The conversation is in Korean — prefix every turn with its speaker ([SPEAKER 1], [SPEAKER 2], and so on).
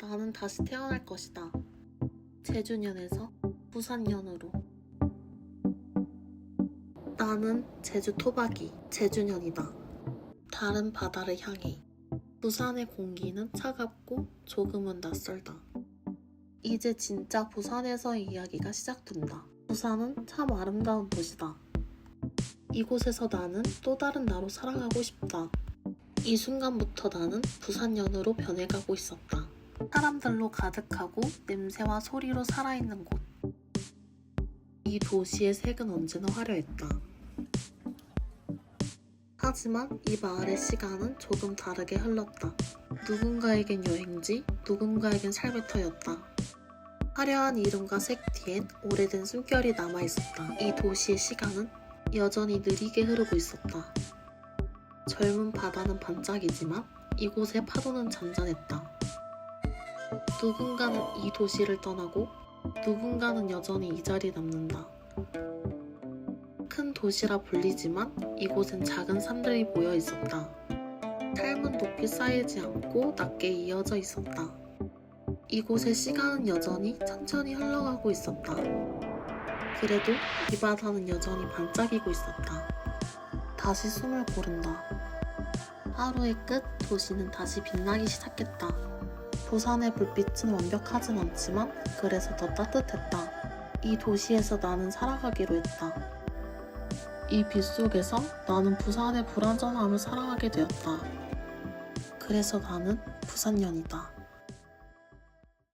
[SPEAKER 1] 나는 다시 태어날 것이다. 제주년에서 부산년으로. 나는 제주 토박이 제주년이다. 다른 바다를 향해. 부산의 공기는 차갑고 조금은 낯설다. 이제 진짜 부산에서의 이야기가 시작된다. 부산은 참 아름다운 도시다. 이곳에서 나는 또 다른 나로 살아가고 싶다. 이 순간부터 나는 부산연으로 변해가고 있었다. 사람들로 가득하고 냄새와 소리로 살아있는 곳. 이 도시의 색은 언제나 화려했다. 하지만 이 마을의 시간은 조금 다르게 흘렀다. 누군가에겐 여행지, 누군가에겐 삶의 터였다. 화려한 이름과 색 뒤엔 오래된 숨결이 남아 있었다. 이 도시의 시간은 여전히 느리게 흐르고 있었다. 젊은 바다는 반짝이지만 이곳의 파도는 잠잠했다. 누군가는 이 도시를 떠나고 누군가는 여전히 이 자리에 남는다. 큰 도시라 불리지만 이곳엔 작은 산들이 모여 있었다. 삶은 높이 쌓이지 않고 낮게 이어져 있었다. 이곳의 시간은 여전히 천천히 흘러가고 있었다. 그래도 이 바다는 여전히 반짝이고 있었다. 다시 숨을 고른다. 하루의 끝 도시는 다시 빛나기 시작했다. 부산의 불빛은 완벽하진 않지만 그래서 더 따뜻했다. 이 도시에서 나는 살아가기로 했다. 이 빛 속에서 나는 부산의 불완전함을 사랑하게 되었다. 그래서 나는 부산년이다.